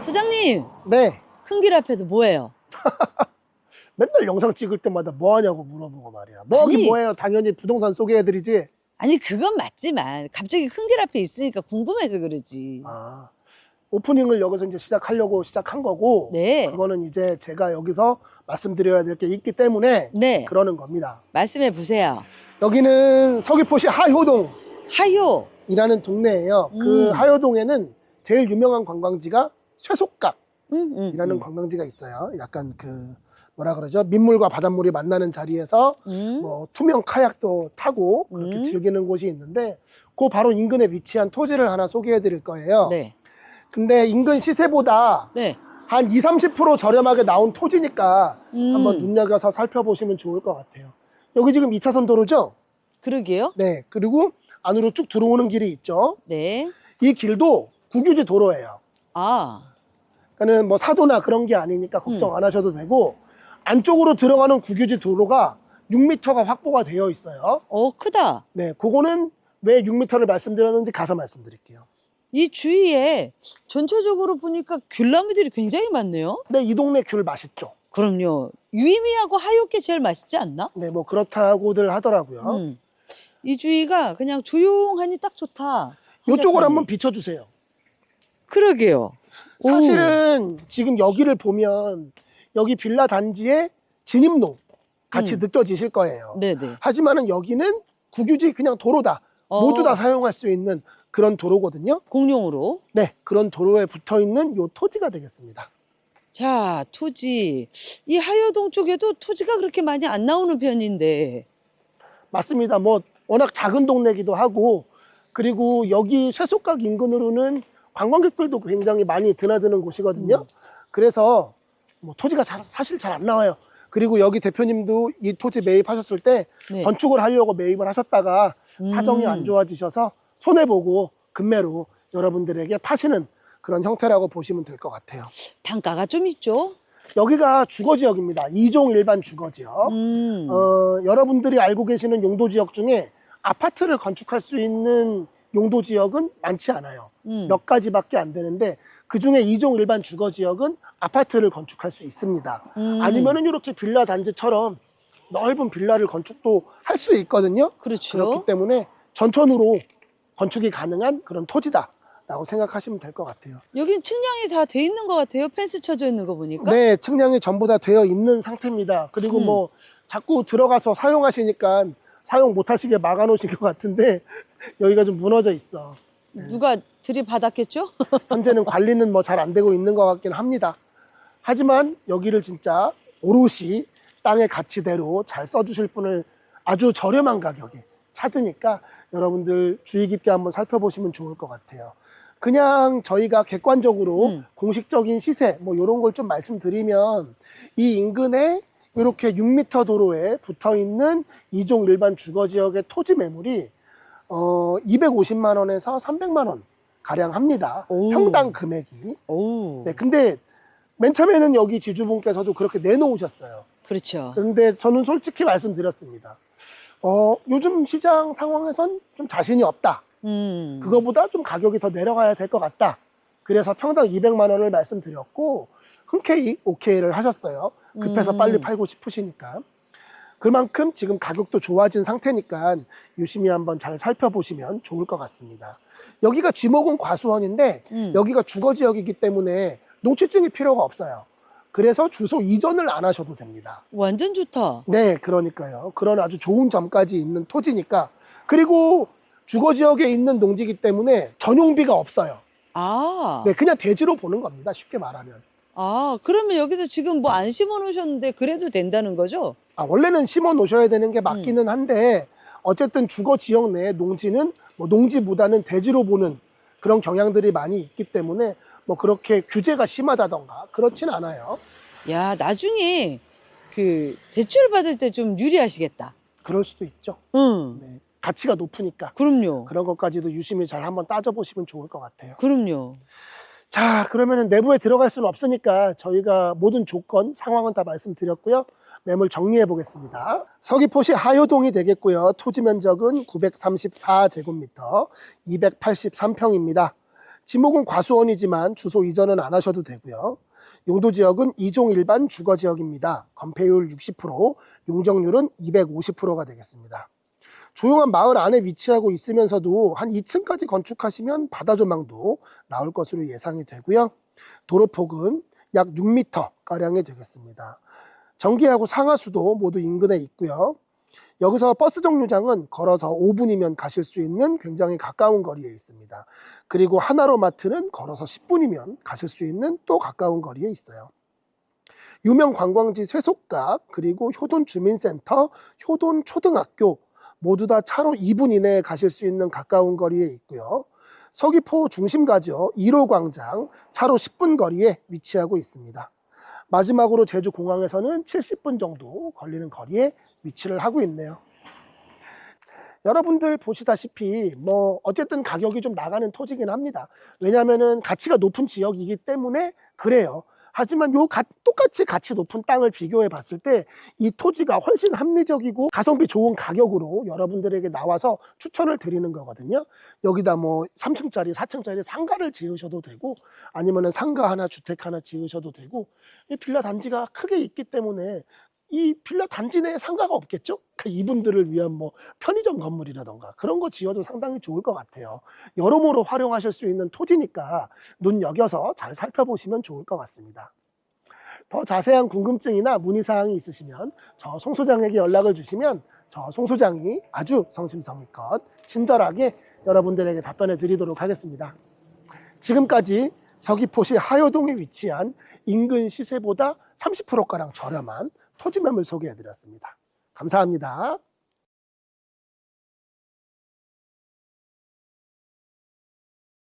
사장님, 네. 큰 길 앞에서 뭐해요? 맨날 영상 찍을 때마다 뭐 하냐고 물어보고 말이야. 뭐하긴 아니. 뭐해요. 당연히 부동산 소개해드리지. 아니 그건 맞지만 갑자기 큰 길 앞에 있으니까 궁금해서 그러지. 아, 오프닝을 여기서 이제 시작하려고 시작한 거고. 네. 그거는 이제 제가 여기서 말씀드려야 될 게 있기 때문에 네. 그러는 겁니다. 말씀해 보세요. 여기는 서귀포시 하효동이라는 하요. 동네예요. 그 음. 하효동에는 제일 유명한 관광지가 쇠속각이라는 음, 음, 음. 관광지가 있어요. 약간 그 뭐라 그러죠? 민물과 바닷물이 만나는 자리에서 음. 뭐 투명 카약도 타고 그렇게 음. 즐기는 곳이 있는데 그 바로 인근에 위치한 토지를 하나 소개해 드릴 거예요. 네. 근데 인근 시세보다 네. 한 2, 30% 저렴하게 나온 토지니까 음. 한번 눈여겨서 살펴보시면 좋을 것 같아요. 여기 지금 2차선 도로죠? 그러게요. 네. 그리고 안으로 쭉 들어오는 길이 있죠. 네. 이 길도 국유지 도로예요. 아. 그러니까는 뭐 사도나 그런 게 아니니까 걱정 안 하셔도 되고 안쪽으로 들어가는 국유지 도로가 6m가 확보가 되어 있어요. 어 크다. 네, 그거는 왜 6m를 말씀드렸는지 가서 말씀드릴게요. 이 주위에 전체적으로 보니까 귤나무들이 굉장히 많네요. 네, 이 동네 귤 맛있죠. 그럼요. 유의미하고 하얗게 제일 맛있지 않나? 네, 뭐 그렇다고들 하더라고요. 음. 이 주위가 그냥 조용하니 딱 좋다. 이쪽을. 한번 비춰주세요. 그러게요. 오. 사실은 지금 여기를 보면 여기 빌라 단지의 진입로 같이 음. 느껴지실 거예요. 네네. 하지만은 여기는 국유지 그냥 도로다. 어. 모두 다 사용할 수 있는 그런 도로거든요. 공룡으로. 네, 그런 도로에 붙어 있는 요 토지가 되겠습니다. 자, 토지. 이 하여동 쪽에도 토지가 그렇게 많이 안 나오는 편인데. 맞습니다. 뭐 워낙 작은 동네기도 하고 그리고 여기 쇠속각 인근으로는 관광객들도 굉장히 많이 드나드는 곳이거든요. 음. 그래서 뭐 토지가 자- 사실 잘 안 나와요. 그리고 여기 대표님도 이 토지 매입하셨을 때 네. 건축을 하려고 매입을 하셨다가 사정이 음. 안 좋아지셔서 손해 보고 금매로 여러분들에게 파시는 그런 형태라고 보시면 될 것 같아요. 단가가 좀 있죠? 여기가 주거 지역입니다. 이종 일반 주거 지역. 음. 어, 여러분들이 알고 계시는 용도 지역 중에 아파트를 건축할 수 있는 용도 지역은 많지 않아요. 음. 몇 가지밖에 안 되는데 그 중에 이종 일반 주거 지역은 아파트를 건축할 수 있습니다. 음. 아니면은 이렇게 빌라 단지처럼 넓은 빌라를 건축도 할 수 있거든요. 그렇죠. 그렇기 때문에 전천후로 건축이 가능한 그런 토지다라고 생각하시면 될 것 같아요. 여긴 측량이 다 돼 있는 것 같아요. 펜스 쳐져 있는 거 보니까. 네, 측량이 전부 다 되어 있는 상태입니다. 그리고 음. 뭐 자꾸 들어가서 사용하시니까 사용 못 하시게 막아 놓으신 것 같은데 여기가 좀 무너져 있어. 누가 들이받았겠죠? 현재는 관리는 뭐 잘 안 되고 있는 것 같긴 합니다. 하지만 여기를 진짜 오롯이 땅의 가치대로 잘 써주실 분을 아주 저렴한 가격에 찾으니까 여러분들 주의 깊게 한번 살펴보시면 좋을 것 같아요. 그냥 저희가 객관적으로 음. 공식적인 시세 뭐 이런 걸 좀 말씀드리면 이 인근에 이렇게 6m 도로에 붙어 있는 이종 일반 주거 지역의 토지 매물이 어 250만 원에서 300만 원 가량 합니다. 오. 평당 금액이. 오. 네, 근데 맨 처음에는 여기 지주분께서도 그렇게 내놓으셨어요. 그렇죠. 그런데 저는 솔직히 말씀드렸습니다. 어, 요즘 시장 상황에선 좀 자신이 없다. 음. 그거보다 좀 가격이 더 내려가야 될 것 같다. 그래서 평당 200만 원을 말씀드렸고 흔쾌히 오케이를 하셨어요. 급해서 음. 빨리 팔고 싶으시니까. 그만큼 지금 가격도 좋아진 상태니까 유심히 한번 잘 살펴보시면 좋을 것 같습니다. 여기가 쥐목은 과수원인데 음. 여기가 주거 지역이기 때문에 농취증이 필요가 없어요. 그래서 주소 이전을 안 하셔도 됩니다. 완전 좋다. 네, 그러니까요. 그런 아주 좋은 점까지 있는 토지니까. 그리고 주거 지역에 있는 농지기 때문에 전용비가 없어요. 아. 네, 그냥 대지로 보는 겁니다. 쉽게 말하면. 아, 그러면 여기서 지금 뭐 안 심어 놓으셨는데 그래도 된다는 거죠? 아, 원래는 심어 놓으셔야 되는 게 맞기는 한데 어쨌든 주거 지역 내 농지는 뭐 농지보다는 대지로 보는 그런 경향들이 많이 있기 때문에 뭐 그렇게 규제가 심하다던가 그렇진 않아요. 야, 나중에 그 대출 받을 때 좀 유리하시겠다. 그럴 수도 있죠. 응. 네, 가치가 높으니까 그럼요. 그런 것까지도 유심히 잘 한번 따져보시면 좋을 것 같아요. 그럼요. 자, 그러면은 내부에 들어갈 수는 없으니까 저희가 모든 조건, 상황은 다 말씀드렸고요. 매물 정리해 보겠습니다. 서귀포시 하효동이 되겠고요. 토지 면적은 934제곱미터, 283평입니다. 지목은 과수원이지만 주소 이전은 안 하셔도 되고요. 용도 지역은 2종 일반 주거 지역입니다. 건폐율 60%, 용적률은 250%가 되겠습니다. 조용한 마을 안에 위치하고 있으면서도 한 2층까지 건축하시면 바다 조망도 나올 것으로 예상이 되고요. 도로폭은 약 6m 가량이 되겠습니다. 전기하고 상하수도 모두 인근에 있고요. 여기서 버스 정류장은 걸어서 5분이면 가실 수 있는 굉장히 가까운 거리에 있습니다. 그리고 하나로 마트는 걸어서 10분이면 가실 수 있는 또 가까운 거리에 있어요. 유명 관광지 쇠속각 그리고 효돈 주민센터, 효돈 초등학교 모두 다 차로 2분 이내에 가실 수 있는 가까운 거리에 있고요. 서귀포 중심가죠. 1호 광장 차로 10분 거리에 위치하고 있습니다. 마지막으로 제주 공항에서는 70분 정도 걸리는 거리에 위치를 하고 있네요. 여러분들 보시다시피 뭐 어쨌든 가격이 좀 나가는 토지긴 합니다. 왜냐하면은 가치가 높은 지역이기 때문에 그래요. 하지만 요 가- 똑같이 가치 높은 땅을 비교해 봤을 때 이 토지가 훨씬 합리적이고 가성비 좋은 가격으로 여러분들에게 나와서 추천을 드리는 거거든요. 여기다 뭐 3층짜리, 4층짜리 상가를 지으셔도 되고 아니면은 상가 하나, 주택 하나 지으셔도 되고 이 빌라 단지가 크게 있기 때문에 이 빌라 단지 내에 상가가 없겠죠? 그 이분들을 위한 뭐 편의점 건물이라던가 그런 거 지어도 상당히 좋을 것 같아요. 여러모로 활용하실 수 있는 토지니까 눈여겨서 잘 살펴보시면 좋을 것 같습니다. 더 자세한 궁금증이나 문의사항이 있으시면 저 송 소장에게 연락을 주시면 저 송 소장이 아주 성심성의껏 친절하게 여러분들에게 답변해 드리도록 하겠습니다. 지금까지 서귀포시 하효동에 위치한 인근 시세보다 30%가량 저렴한 토지 매물 소개해 드렸습니다. 감사합니다.